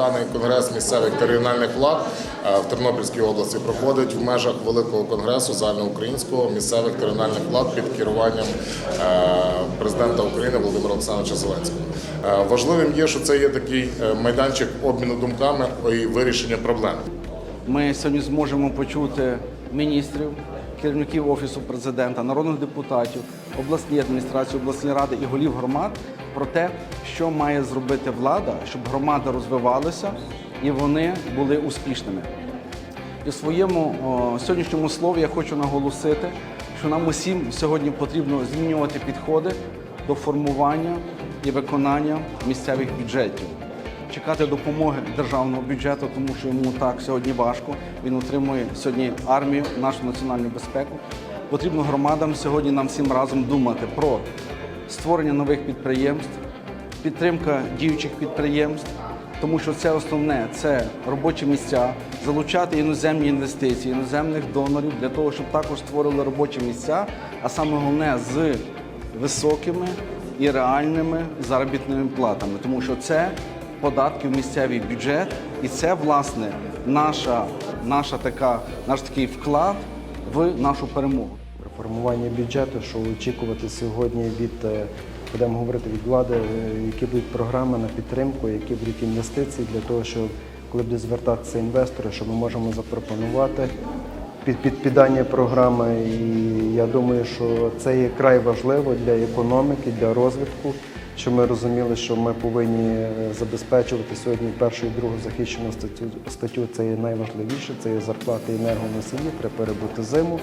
Даний конгрес місцевих та регіональних влад е, в Тернопільській області проходить в межах великого конгресу загальноукраїнського місцевих та регіональних влад під керуванням е, президента України Володимира Олександровича Зеленського. Е, Важливим є, що це є такий майданчик обміну думками і вирішення проблем. Ми сьогодні зможемо почути міністрів, керівників офісу президента, народних депутатів, обласні адміністрації, обласні ради і голів громад про те, що має зробити влада, щоб громади розвивалися і вони були успішними. І в своєму о, сьогоднішньому слові я хочу наголосити, що нам усім сьогодні потрібно змінювати підходи до формування і виконання місцевих бюджетів. Чекати допомоги державного бюджету, тому що йому так сьогодні важко. Він отримує сьогодні армію, нашу національну безпеку. Потрібно громадам сьогодні нам всім разом думати про створення нових підприємств, підтримка діючих підприємств, тому що це основне це робочі місця, залучати іноземні інвестиції, іноземних донорів для того, щоб також створили робочі місця, а саме головне з високими і реальними заробітними платами, тому що це податки в місцевий бюджет, і це власне наша, наша така, наш такий вклад в нашу перемогу. При формуванні бюджету, що очікувати сьогодні від е, будемо говорити від влади, е, які будуть програми на підтримку, які будуть інвестиції для того, щоб коли буде звертатися інвестори, що ми можемо запропонувати під, під, під програми. І я думаю, що це є край важливо для економіки, для розвитку. Що ми розуміли, що ми повинні е, забезпечувати сьогодні першу і другу захищену статтю. Статтю це є найважливіше, це є зарплати енергоносії, треба перебути зиму.